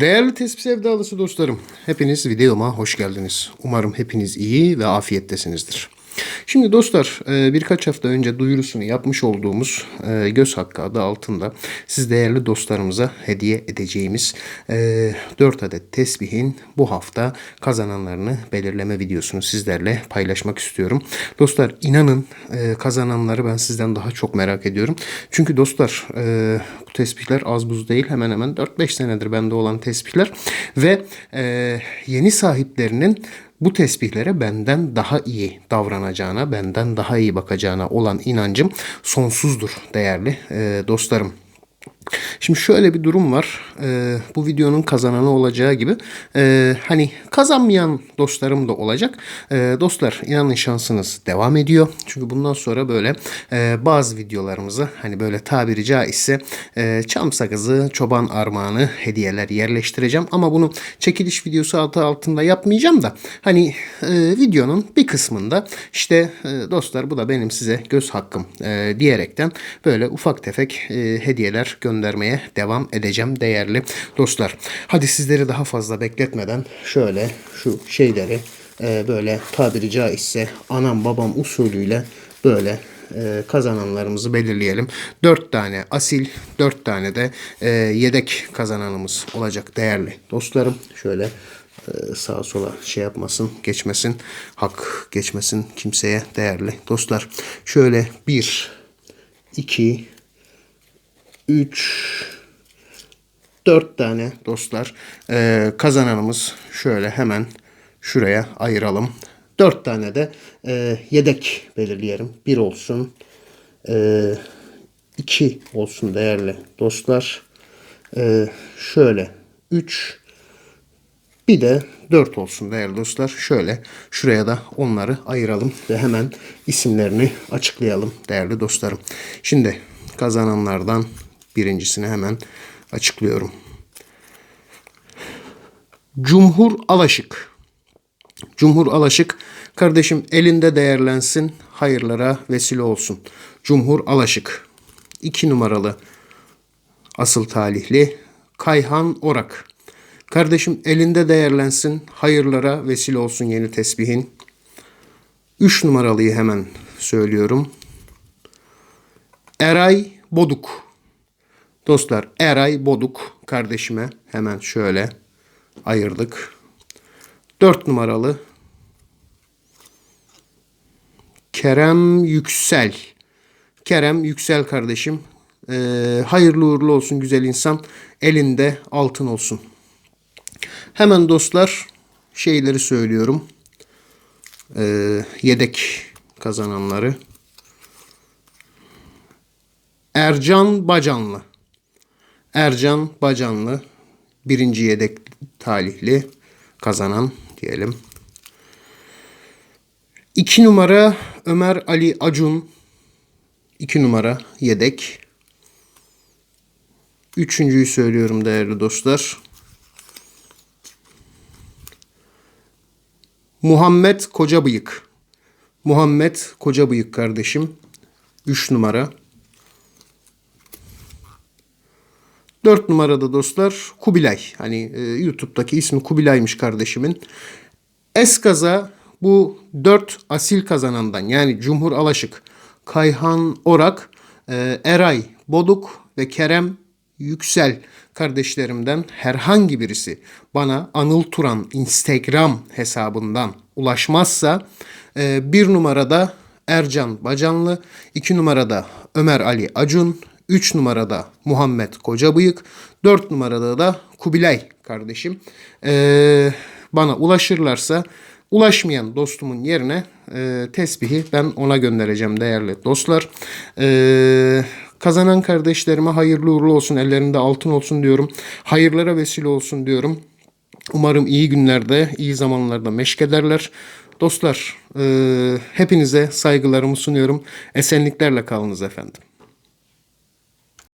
Değerli tespih sevdalısı dostlarım, hepiniz videoma hoş geldiniz. Umarım hepiniz iyi ve afiyettesinizdir. Şimdi dostlar e, birkaç hafta önce duyurusunu yapmış olduğumuz e, Göz Hakkı adı altında siz değerli dostlarımıza hediye edeceğimiz 4 adet tesbihin bu hafta kazananlarını belirleme videosunu sizlerle paylaşmak istiyorum. Dostlar inanın e, kazananları ben sizden daha çok merak ediyorum. Çünkü dostlar e, bu tesbihler az buz değil hemen hemen 4-5 senedir bende olan tesbihler ve e, yeni sahiplerinin bu tesbihlere benden daha iyi davranacağına, benden daha iyi bakacağına olan inancım sonsuzdur değerli dostlarım. Şimdi şöyle bir durum var. Ee, bu videonun kazananı olacağı gibi e, hani kazanmayan dostlarım da olacak. Ee, dostlar inanın şansınız devam ediyor. Çünkü bundan sonra böyle e, bazı videolarımızı hani böyle tabiri caizse e, çam sakızı, çoban armağanı hediyeler yerleştireceğim. Ama bunu çekiliş videosu altı altında yapmayacağım da hani e, videonun bir kısmında işte e, dostlar bu da benim size göz hakkım e, diyerekten böyle ufak tefek e, hediyeler göndermeye devam edeceğim değerli dostlar. Hadi sizleri daha fazla bekletmeden şöyle şu şeyleri e, böyle tabiri caizse anam babam usulüyle böyle e, kazananlarımızı belirleyelim. 4 tane asil, 4 tane de e, yedek kazananımız olacak değerli dostlarım. Şöyle e, sağa sola şey yapmasın, geçmesin, hak geçmesin kimseye değerli dostlar. Şöyle 1, 2, 3, 4 tane dostlar e, kazananımız şöyle hemen şuraya ayıralım. 4 tane de e, yedek belirleyelim. 1 olsun, 2 olsun değerli dostlar. E, şöyle 3, bir de 4 olsun değerli dostlar. Şöyle şuraya da onları ayıralım ve hemen isimlerini açıklayalım değerli dostlarım. Şimdi kazananlardan birincisini hemen açıklıyorum. Cumhur Alaşık. Cumhur Alaşık kardeşim elinde değerlensin, hayırlara vesile olsun. Cumhur Alaşık. 2 numaralı asıl talihli Kayhan Orak. Kardeşim elinde değerlensin, hayırlara vesile olsun yeni tesbihin. 3 numaralıyı hemen söylüyorum. Eray Boduk. Dostlar Eray Boduk kardeşime hemen şöyle ayırdık. 4 numaralı Kerem Yüksel. Kerem Yüksel kardeşim. Ee, hayırlı uğurlu olsun güzel insan. Elinde altın olsun. Hemen dostlar şeyleri söylüyorum. Ee, yedek kazananları. Ercan Bacanlı. Ercan Bacanlı birinci yedek talihli kazanan diyelim. İki numara Ömer Ali Acun. iki numara yedek. Üçüncüyü söylüyorum değerli dostlar. Muhammed Kocabıyık. Muhammed Kocabıyık kardeşim. 3 numara. 4 numarada dostlar Kubilay. Hani e, YouTube'daki ismi Kubilay'mış kardeşimin. Eskaza bu 4 asil kazanandan yani Cumhur Alaşık, Kayhan Orak, e, Eray Boduk ve Kerem Yüksel kardeşlerimden herhangi birisi bana Anıl Turan Instagram hesabından ulaşmazsa e, bir numarada Ercan Bacanlı, iki numarada Ömer Ali Acun, üç numarada Muhammed Kocabıyık, dört numarada da Kubilay kardeşim. E, bana ulaşırlarsa ulaşmayan dostumun yerine e, tesbihi ben ona göndereceğim değerli dostlar. Eee Kazanan kardeşlerime hayırlı uğurlu olsun, ellerinde altın olsun diyorum. Hayırlara vesile olsun diyorum. Umarım iyi günlerde, iyi zamanlarda meşk ederler. Dostlar, e, hepinize saygılarımı sunuyorum. Esenliklerle kalınız efendim.